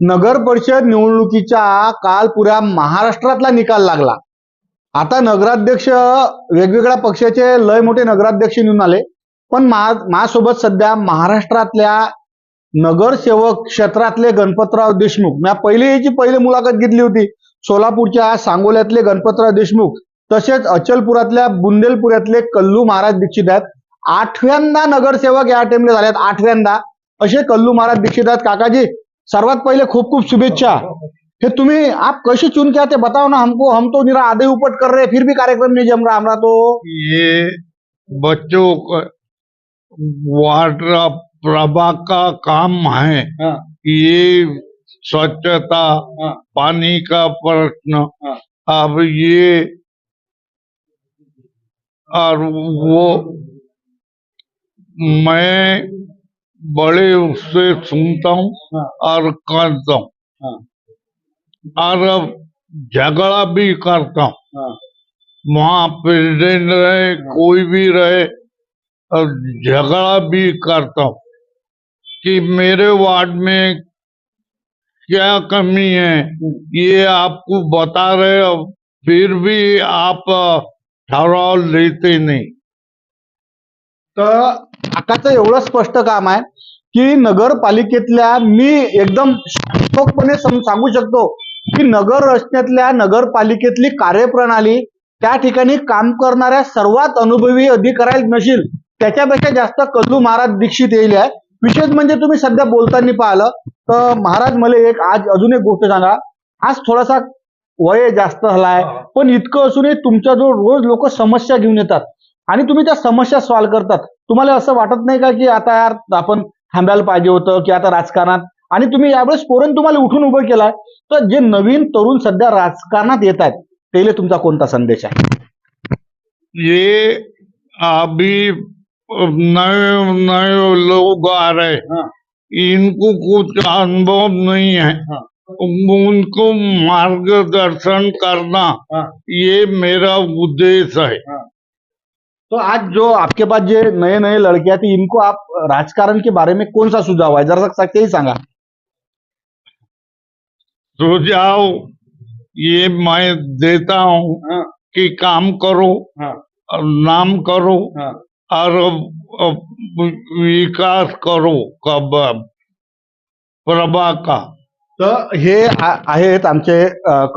नगर परिषद निवडणुकीच्या काल पुऱ्या महाराष्ट्रातला निकाल लागला. आता नगराध्यक्ष वेगवेगळ्या पक्षाचे लय मोठे नगराध्यक्ष निवडून आले. पण माझ्यासोबत सध्या महाराष्ट्रातल्या नगरसेवक क्षेत्रातले गणपतराव देशमुख. मी पहिले याची पहिले मुलाखत घेतली होती. सोलापूरच्या सांगोल्यातले गणपतराव देशमुख तसेच अचलपुरातल्या बुंदेलपुरातले कल्लू महाराज दीक्षित आहेत. आठव्यांदा नगरसेवक या टाइमला झाल्यात आठव्यांदा. असे कल्लू महाराज दीक्षित आहेत. काकाजी सर्वात पहले खूब खूब शुभेच्छा। हे तुम्ही आप कैसे चुन के आते बताओ ना हमको हम तो निरा आधे उपट कर रहे फिर भी कार्यक्रम नहीं जम रहा हमारा तो। ये बच्चों वार्ड प्रभा का काम है। हाँ, ये स्वच्छता हाँ, पानी का प्रश्न। हाँ। अब ये और वो मैं बड़े उससे सुनता हूँ हाँ, और करता हूँ। हाँ, और अब झगड़ा भी करता हूँ। हाँ, वहाँ प्रेसिडेंट रहे कोई भी रहे और झगड़ा भी करता हूँ कि मेरे वार्ड में क्या कमी है ये आपको बता रहे हो फिर भी आप ठहराव लेते नहीं। तर काकाचं एवढं स्पष्ट काम आहे की नगरपालिकेतल्या मी एकदम ठोकपणे सांगू शकतो की नगर रचनेतल्या नगरपालिकेतली कार्यप्रणाली त्या ठिकाणी काम करणाऱ्या सर्वात अनुभवी अधिकारी नशील त्याच्यापेक्षा जास्त कल्लू महाराज दीक्षित येईल आहे. विशेष म्हणजे तुम्ही सध्या बोलताना पाहिलं तर महाराज मला एक आज अजून एक गोष्ट सांगा. आज थोडासा वय जास्त झालाय पण इतकं असूनही तुमच्याजवळ रोज लोक समस्या घेऊन येतात. आणि तुम्ही त्या समस्या सॉल्व्ह करतात. तुम्हाला असं वाटत नाही का की आता यार आपण थांबायला पाहिजे होतं की आता राजकारणात? आणि तुम्ही यावेळेस पोरण तुम्हाला उठून उभं केलाय. तर जे नवीन तरुण सध्या राजकारणात येत आहेत त्याला तुमचा कोणता संदेश आहे? ये अभी नए नए लोग आ रहे हाँ, इनको कुछ अनुभव नहीं है। हाँ, उनको मार्गदर्शन करना हाँ, ये मेरा उद्देश्य है। हाँ। तो आज जो आपके पास जे नए नए लड़के हैं इनको आप राजकारण के बारे में कौन सा सुझाव है? जरा सकते ही सांगा। सुझाव ये मैं देता हूँ हाँ, कि काम करो हाँ, नाम करो हाँ, और विकास करो कब प्रभा का। तर हे आहेत आमचे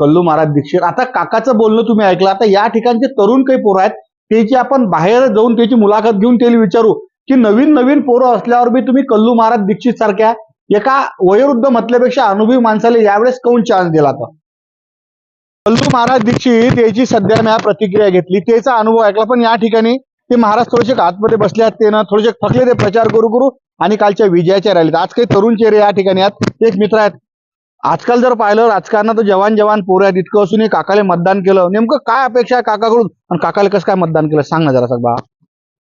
कल्लू महाराज दीक्षित. आता काकाचं बोलणं तुम्ही ऐकलं. आता या ठिकाणचे तरुण काही पोरं आहेत त्याची आपण बाहेर जाऊन त्याची मुलाखत घेऊन त्याला विचारू की नवीन नवीन पोरं असल्यावर बी तुम्ही कल्लू महाराज दीक्षित सारख्या एका वयोवृद्ध म्हटल्यापेक्षा अनुभवी माणसाला यावेळेस काऊन चान्स दिला तर कल्लू महाराज दीक्षित याची सध्या मी प्रतिक्रिया घेतली. त्याचा अनुभव ऐकला. पण या ठिकाणी ते महाराज थोडेसे आतमध्ये बसले आहेत. ते ना थोडेसे थकले ते प्रचार करू करू आणि कालच्या विजयाच्या रॅलीत. आज काही तरुण चेहरे या ठिकाणी आहेत. एक मित्र आहेत. आजकाल जर पाहिलं राजकारणात जवान जवान पोरं आहेत इतकं असूनही काकाले मतदान केलं नेमकं काय अपेक्षा आहे काकाकडून आणि काकाला कसं काय मतदान केलं सांग ना जरा बा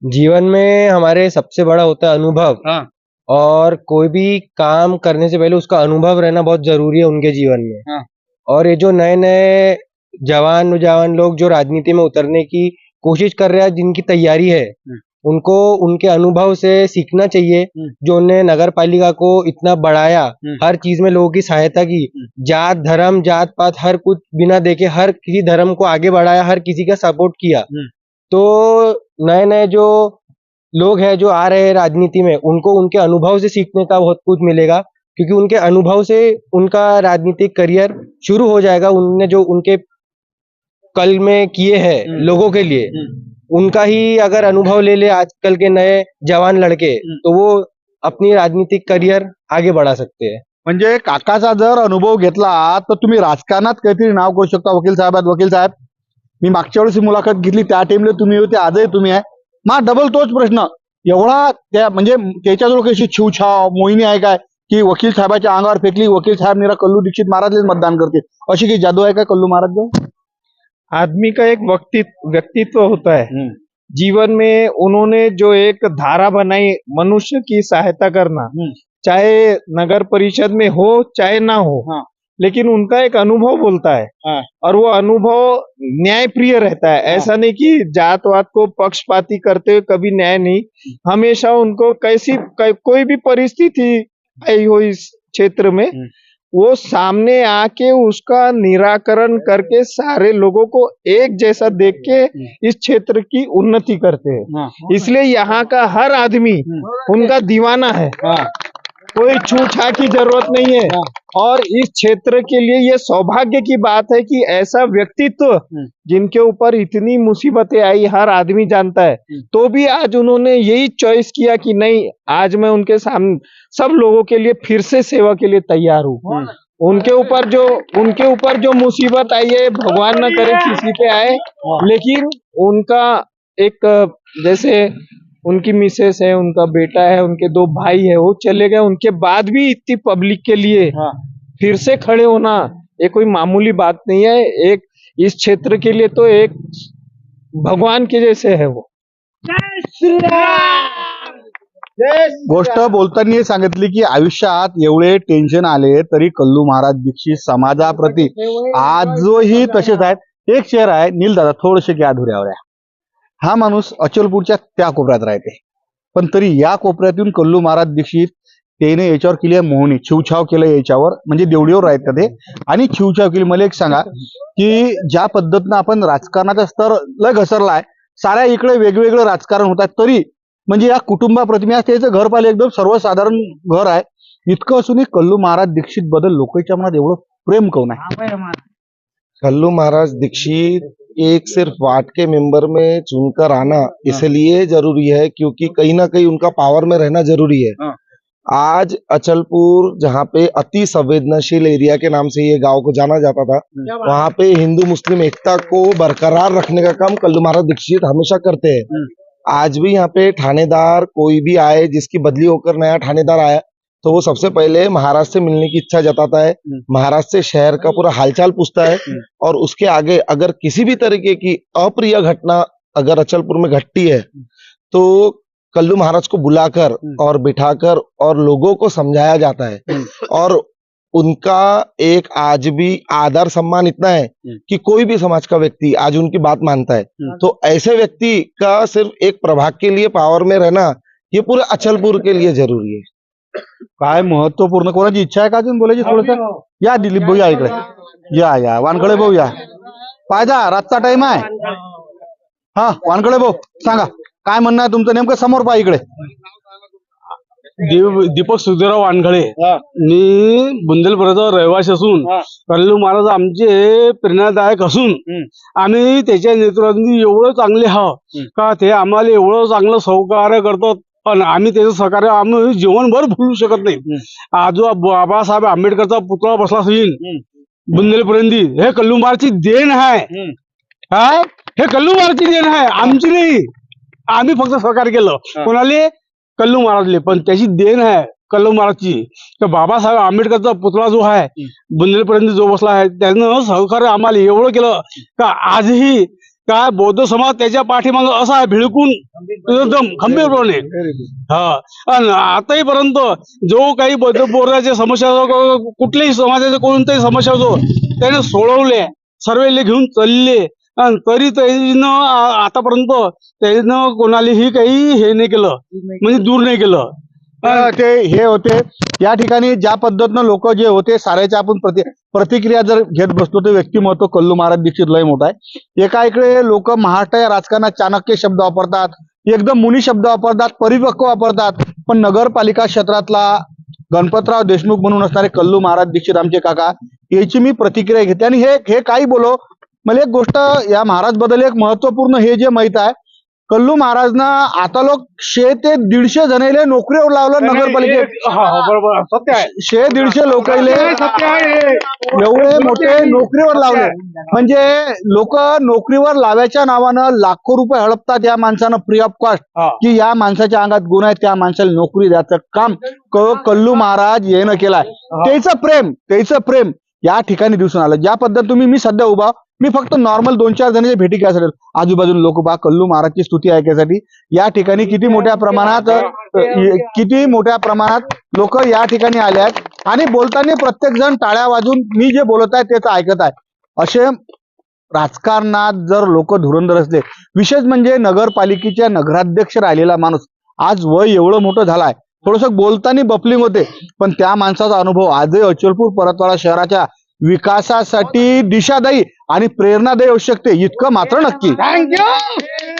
जीवन में हमारे सबसे बड़ा होता है अनुभव हाँ। और कोई भी काम करने से पहले उसका अनुभव रहना बहुत ज़रूरी है उनके जीवन में हाँ। और ये जो नए नए जवान जवान लोग जो राजनीति में उतरने की कोशिश कर रहे हैं जिनकी तैयारी है हम्म। उनको उनके अनुभव से सीखना चाहिए हम्म। जो उन्होंने नगर पालिका को इतना बढ़ाया हम्म। हर चीज़ में लोगों की सहायता की जात धर्म जात पात हर कुछ बिना देखे हर किसी धर्म को आगे बढ़ाया हर किसी का सपोर्ट किया हम्म। तो नए नए जो लोग हैं जो आ रहे हैं राजनीति में उनको उनके अनुभव से सीखने का बहुत कुछ मिलेगा क्योंकि उनके अनुभव से उनका राजनीतिक करियर शुरू हो जाएगा उनने जो उनके कल में किए हैं हम्म। लोगों के लिए उनका ही अगर अनुभव ले ले आजकल के नए जवान लड़के। तो वो अपनी राजनीतिक करियर आगे बढ़ा सकते हैं। म्हणजे काकाचा जर अनुभव घेतला तर तुम्ही राजकारणात काहीतरी नाव करू शकता वकील साहेब वकील साहेब. मी मागच्या वेळेस मुलाखत घेतली त्या टाइमला तुम्ही होते आजही तुम्ही आहे. मा डबल तोच प्रश्न. एवढा त्या म्हणजे त्याच्याजवळ कशी छिवछाव मोहिनी आहे काय की वकील साहेबाच्या अंगावर फेकली वकील साहेब निरा कल्लू दीक्षित महाराजलेच मतदान करते अशी काही जादू आहे का कल्लू महाराज? आदमी का एक व्यक्तित्व व्यक्तित्व होता है जीवन में उन्होंने जो एक धारा बनाई मनुष्य की सहायता करना हम्म। चाहे नगर परिषद में हो चाहे ना हो हाँ। लेकिन उनका एक अनुभव बोलता है हाँ। और वो अनुभव न्याय प्रिय रहता है हाँ। ऐसा नहीं कि जात वात को पक्षपाती करते हुए कभी न्याय नहीं हमेशा उनको कैसी कोई भी परिस्थिति आई हो इस क्षेत्र में हम्म। वो सामने आके उसका निराकरण करके सारे लोगों को एक जैसा देख के इस क्षेत्र की उन्नति करते हैं। इसलिए यहाँ का हर आदमी उनका दीवाना है। कोई छूछा की ज़रूरत नहीं है। और इस क्षेत्र के लिए ये सौभाग्य की बात है कि ऐसा व्यक्तित्व जिनके ऊपर इतनी मुसीबतें आई हर आदमी जानता है तो भी आज उन्होंने यही चॉइस किया कि नहीं आज मैं उनके सामने सब लोगों के लिए फिर से सेवा के लिए तैयार हूँ। उनके ऊपर जो उनके ऊपर जो मुसीबत आई है भगवान न करे किसी पे आए लेकिन उनका एक जैसे उनकी मिसेस है उनका बेटा है उनके दो भाई है वो चले गए। उनके बाद भी इतनी पब्लिक के लिए फिर से खड़े होना ये कोई मामूली बात नहीं है। एक इस क्षेत्र के लिए तो एक भगवान के जैसे है वो। गोष्ट बोलताना सांगितली की आयुष्यात एवढे टेन्शन आले तरी कल्लू महाराज दीक्षित समाजाप्रती आजही तसेच आहेत. एक शहर आहे नीलदादा थोडेसे की अधुऱ्यावर आहे हा माणूस अचलपूरच्या त्या कोपऱ्यात राहते. पण तरी या कोपऱ्यातून कल्लू महाराज दीक्षित त्याने याच्यावर केली आहे मोहनी. छिवछाव केलं याच्यावर म्हणजे देवडीवर राहत ते. आणि छिवछाव केली. मला एक सांगा की ज्या पद्धतीनं आपण राजकारणाचा स्तर लय घसरलाय साऱ्या इकडे वेगवेगळं राजकारण होत तरी म्हणजे या कुटुंबाप्रतिमे आज त्याचं घर पाहिलं एकदम सर्वसाधारण घर आहे. इतकं असूनही कल्लू महाराज दीक्षित बद्दल लोकांच्या मनात एवढं प्रेम कौन आहे? कल्लू महाराज दीक्षित एक सिर्फ़ वार्ड के मेंबर में चुनकर आना इसलिए ज़रूरी है क्योंकि कहीं ना कहीं उनका पावर में रहना ज़रूरी है। हाँ। आज अचलपुर जहाँ पे अति संवेदनशील एरिया के नाम से ये गाँव को जाना जाता था वहाँ पे हिंदू मुस्लिम एकता को बरकरार रखने का काम कल्लू महाराज दीक्षित हमेशा करते हैं। आज भी यहाँ पे थानेदार कोई भी आए जिसकी बदली होकर नया थानेदार आया तो वो सबसे पहले महाराज से मिलने की इच्छा जताता है। महाराज से शहर का पूरा हालचाल पूछता है। और उसके आगे अगर किसी भी तरीके की अप्रिय घटना अगर अचलपुर में घटती है तो कल्लू महाराज को बुलाकर और बिठाकर और लोगों को समझाया जाता है। और उनका एक आज भी आदर सम्मान इतना है कि कोई भी समाज का व्यक्ति आज उनकी बात मानता है। तो ऐसे व्यक्ति का सिर्फ़ एक प्रभाग के लिए पावर में रहना ये पूरे अचलपुर के लिए ज़रूरी है। काय महत्त्वपूर्ण कोणाची इच्छा आहे का अजून बोलायची थोडस? या दिलीप भाऊ या इकडे. या या. वानकडे भाऊ या. पायदा रातचा टाइम आहे. हा वानकडे भाऊ सांगा. काय म्हणणं आहे तुमचं? नेमकं समोर पहा इकडे. दीप- दीपक सुधीराव वानखळे मी बुंदेलपुराचा रहिवासी असून कल्लू महाराज आमचे प्रेरणादायक असून आम्ही त्याच्या नेतृत्वात एवढं चांगले आहोत का ते आम्हाला एवढं चांगलं सहकार्य करतात? पण आम्ही त्याचं सहकार्य आम्ही जीवनभर भुलू शकत नाही. आजो बाबासाहेब आंबेडकरचा पुतळा बसला असेल बुंदेलपुरंदी हे कल्लू महाराजची देण आहे. काय हे? कल्लू महाराजची देण आहे. आमची नाही. आम्ही फक्त सहकार्य केलं. कोणाले? कल्लू महाराजले. पण त्याची देण आहे कल्लू महाराजची. तर बाबासाहेब आंबेडकरचा पुतळा जो आहे बुंदेलपर्यंत जो बसला आहे त्यानं सहकार्य आम्हाला एवढं केलं का आजही काय बौद्ध समाज त्याच्या पाठीमागं असा आहे भिळकून एकदम खंबीरपणे. हा. आताही पर्यंत जो काही बौद्ध बोर्डाच्या समस्या कुठल्याही समाजाच्या कोणत्याही समस्या असो त्याने सोडवले सर्वेले घेऊन चालले आणि तरी त्यानं आतापर्यंत त्यानं कोणालाही काही हे नाही केलं म्हणजे दूर नाही केलं. ते हे होते. या ठिकाणी ज्या पद्धतीनं लोक जे होते साऱ्याच्या आपण प्रति प्रतिक्रिया जर घेत बसलो तर व्यक्तिमत्व कल्लू महाराज दीक्षित लय मोठा आहे. एका इकडे लोक महाराष्ट्र या राजकारणात चाणक्य शब्द वापरतात एकदम मुनी शब्द वापरतात परिपक्व वापरतात पण नगरपालिका क्षेत्रातला गणपतराव देशमुख म्हणून असणारे कल्लू महाराज दीक्षित आमचे काका याची मी प्रतिक्रिया घेते. आणि हे हे काही बोलो मला एक गोष्ट या महाराजबद्दल एक महत्त्वपूर्ण हे जे माहीत आहे कल्लू महाराजना आता लोक शे ते दीडशे जणांना नोकरीवर लावलं नगरपालिकेत. बरोबर सत्य आहे. शे दीडशे लोकांले एवढे मोठे नोकरीवर लावले. म्हणजे लोक नोकरीवर लावायच्या नावानं लाखो रुपये हडपतात या माणसानं फ्री ऑफ कॉस्ट. की या माणसाच्या अंगात गुण आहे त्या माणसाला नोकरी द्यायचं काम. कल्लू महाराज येणं केलाय. त्याचं प्रेम त्याचं प्रेम. या ठिकाणी दिसून आलं. ज्या पद्धत तुम्ही मी सध्या उभा मी फक्त नॉर्मल दोन चार जणांच्या भेटी घ्यायसाठी आजूबाजूला लोक बा कल्लू महाराजची स्तुती ऐकायसाठी. या ठिकाणी किती मोठ्या प्रमाणात किती मोठ्या प्रमाणात लोक या ठिकाणी आले आहेत. आणि बोलताना प्रत्येक जण टाळ्या वाजून मी जे बोलत आहे तेच ऐकत आहे. असे राजकारणात जर लोक धुरंधर असले विशेष म्हणजे नगरपालिकेच्या नगराध्यक्ष राहिलेला माणूस आज वय एवढं मोठं झालाय. थोडस बोलताना बफलिंग होते पण त्या माणसाचा अनुभव आजही अचलपूर परतवाडा शहराच्या विकासासाठी दिशादायी आणि प्रेरणादायी असू शकते इतकं मात्र नक्की. थँक्यू